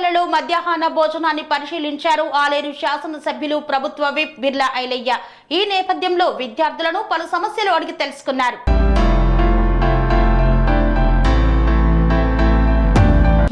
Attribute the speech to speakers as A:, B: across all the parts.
A: పాఠశాలలో మధ్యాహ్న భోజనాన్ని పరిశీలించారు. ఆలేరు శాసనసభ్యులు ప్రభుత్వ విప్ బిర్లా ఐలయ్య. ఈ నేపథ్యంలో విద్యార్థులను పలు సమస్యలు అడిగి తెలుసుకున్నారు.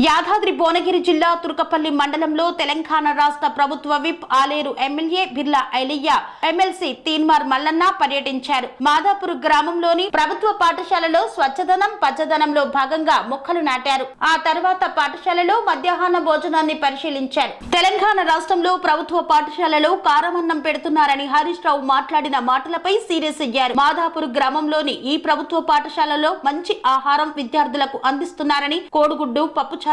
A: యాదాద్రి భువనగిరి జిల్లా తుర్కపల్లి మండలంలో తెలంగాణ రాష్ట్ర ప్రభుత్వ whip Aleru MLA Birla Ilaiah MLC Teenmar Mallanna పర్యటించారు. మాదాపూర్ గ్రామంలోని ప్రభుత్వ పాఠశాలలో స్వచ్ఛదనం పచ్చదనంలో భాగంగా మొక్కలు నాటారు. ఆ తర్వాత పాఠశాలలో మధ్యాహ్న భోజనాన్ని పరిశీలించారు. తెలంగాణ రాష్ట్రంలో ప్రభుత్వ పాఠశాలలో కారమన్నం పెడుతున్నారని హరీష్ రావు మాట్లాడిన మాటలపై సీరియస్ అయ్యారు. మాదాపూర్ గ్రామంలోని ఈ ప్రభుత్వ పాఠశాలలో మంచి ఆహారం విద్యార్థులకు అందిస్తున్నారని కోడిగుడ్డు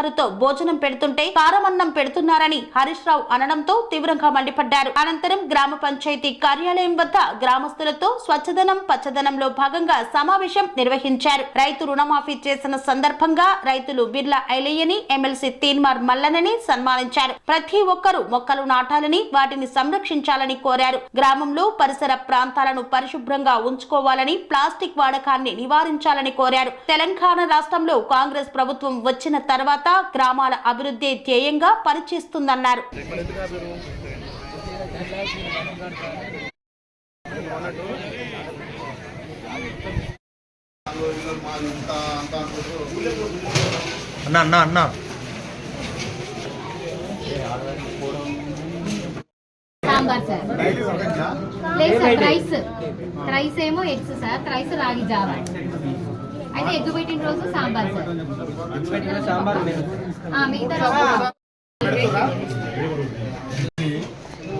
A: పప్పుచారుతో భోజనం పెడుతుంటే కారమన్నం పెడుతున్నారని హరీష్ రావు అనడంతో తీవ్రంగా మండిపడ్డారు. అనంతరం గ్రామ పంచాయతీ కార్యాలయం వద్ద గ్రామస్తులతో స్వచ్ఛదనం పచ్చదనంలో భాగంగా సమావేశం నిర్వహించారు. రైతు రుణమాఫీ చేసిన సందర్భంగా రైతులు బిర్లా ఐలయ్యని ఎమ్మెల్సీ తీన్మార్ మల్లనని సన్మానించారు. ప్రతి ఒక్కరూ మొక్కలు నాటాలని వాటిని సంరక్షించాలని కోరారు. గ్రామంలో పరిసర ప్రాంతాలను పరిశుభ్రంగా ఉంచుకోవాలని ప్లాస్టిక్ వాడకాన్ని నివారించాలని కోరారు. తెలంగాణ రాష్ట్రంలో కాంగ్రెస్ ప్రభుత్వం వచ్చిన తర్వాత గ్రామాల అభివృద్ధి ధ్యేయంగా పనిచేస్తుందన్నారు.
B: అన్న అన్న అన్న.
C: సాంబార్ సార్. లేదు సార్ రైస్. రైస్ ఏమో ఎగ్స్ సార్. రైస్ రాగి జావ. అయితే ఎగ్ పెట్టిన రోజు సాంబార్ సార్. ఆ, మిగతా రోజు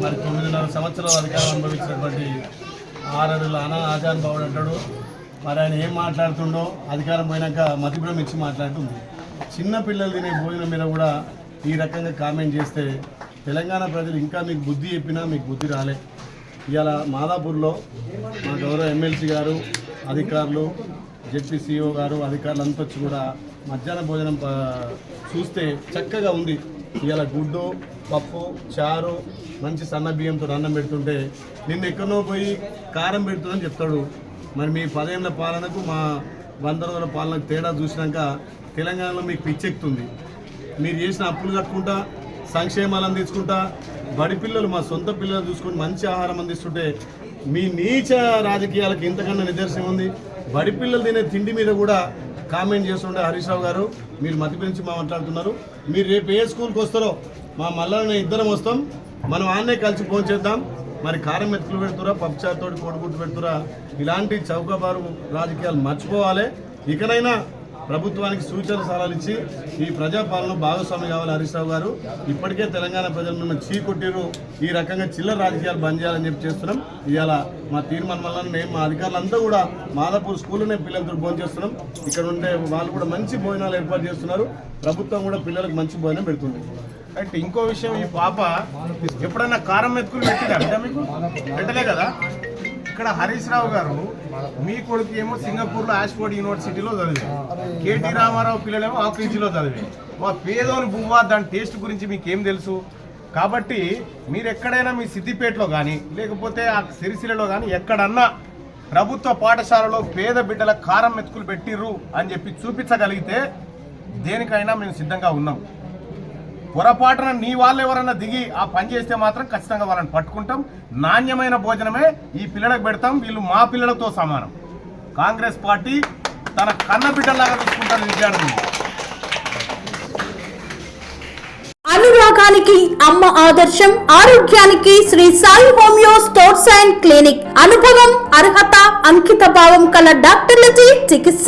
D: మరి తొమ్మిదిన్నర సంవత్సరాల అధికారం అనుభవించినటువంటి ఆరడుల అనా ఆజాన్ బాబుడు అంటాడు. మరి ఆయన ఏం మాట్లాడుతుండో అధికారం పోయినాక మతిభ్రం ఇచ్చి మాట్లాడుతుంది. చిన్న పిల్లలు తినే భోజనం మీద కూడా ఈ రకంగా కామెంట్ చేస్తే తెలంగాణ ప్రజలు ఇంకా మీకు బుద్ధి చెప్పినా మీకు బుద్ధి రాలే. ఇవాళ మాదాపూర్లో మా గౌరవ ఎమ్మెల్సీ గారు అధికారులు జెడ్పీ సీఓ గారు అధికారులంతా వచ్చి కూడా మధ్యాహ్న భోజనం ప- చూస్తే చక్కగా ఉంది. ఇవాళ గుడ్డు పప్పు చారు మంచి సన్న బియ్యంతో అన్నం పెడుతుంటే నిన్న ఎక్కడో పోయి కారం పెడుతుందని చెప్తాడు. మరి మీ పదేళ్ళ పాలనకు మా వంద రోజుల పాలనకు తేడా చూసినాక తెలంగాణలో మీకు పిచ్చెక్కుతుంది. మీరు చేసిన అప్పులు కట్టుకుంటా సంక్షేమాలను అందించుకుంటా బడి పిల్లలు మా సొంత పిల్లలు చూసుకొని మంచి ఆహారం అందిస్తుంటే మీ నీచ రాజకీయాలకు ఇంతకన్నా నిదర్శనం ఉంది. బడి పిల్లలు తినే తిండి మీద కూడా కామెంట్ చేస్తుండే హరీష్ రావు గారు. మీరు మతి గురించి మా మాట్లాడుతున్నారు. మీరు రేపు ఏ స్కూల్కి వస్తారో మా మల్లన్న ఇద్దరం వస్తాం. మనం ఆన్నే కలిసి ఫోన్ చేద్దాం. మరి కారం మెతుకులు పెడుతురా పప్పుచారుతోటి కొడుకుంటు పెడుతురా? ఇలాంటి చౌకబారు రాజకీయాలు మర్చిపోవాలి. ఇకనైనా ప్రభుత్వానికి సూచన సలహాలు ఇచ్చి ఈ ప్రజాపాలన భాగస్వామి కావాలి హరీష్ రావు గారు. ఇప్పటికే తెలంగాణ ప్రజలు ఉన్న చీకొట్టిరు ఈ రకంగా చిల్లర రాజకీయాలు బంద్ చేయాలని చెప్పి చేస్తున్నాం. ఇవాళ మా తీర్మానం వల్ల మేము మా అధికారులంతా కూడా మాదాపూర్ స్కూల్లోనే పిల్లలతో భోజనం చేస్తున్నాం. ఇక్కడ ఉండే వాళ్ళు కూడా మంచి భోజనాలు ఏర్పాటు చేస్తున్నారు. ప్రభుత్వం కూడా పిల్లలకు మంచి భోజనం పెడుతుంది.
E: అయితే ఇంకో విషయం ఈ పాప ఎప్పుడన్నా కారం మెతుకులు పెట్టిందా బిడ్డ మీకు? పెట్టలే కదా? ఇక్కడ హరీష్ రావు గారు మీ కొడుకు ఏమో సింగపూర్లో ఆక్స్ఫోర్డ్ యూనివర్సిటీలో చదివి కేటీ రామారావు పిల్లలేమో ఆఫీసులో చదివి మా పేదోని బువ్వా దాని టేస్ట్ గురించి మీకేం తెలుసు? కాబట్టి మీరు ఎక్కడైనా మీ సిద్దిపేటలో కానీ లేకపోతే ఆ సిరిసిలలో కానీ ఎక్కడన్నా ప్రభుత్వ పాఠశాలలో పేద బిడ్డల కారం మెతుకులు పెట్టిర్రు అని చెప్పి చూపించగలిగితే దేనికైనా మేము సిద్ధంగా ఉన్నాం. పొరపాటున నీ వాళ్ళు ఎవరన్నా దిగి ఆ పని చేస్తే మాత్రం ఖచ్చితంగా వాళ్ళని పట్టుకుంటాం. నాణ్యమైన భోజనమే ఈ పిల్లలకు పెడతాం. వీళ్ళు మా పిల్లలతో సమానం. కాంగ్రెస్ పార్టీ తన కన్న బిడ్డలాగా చూసుకుంటారు విద్యార్థులు.
A: అనురాగానికి అమ్మ ఆదర్శం ఆరోగ్యానికి Shri Sai homeo stores and clinic. అనుభవం అర్హత అంకిత భావం కల డాక్టర్లచే చికిత్స.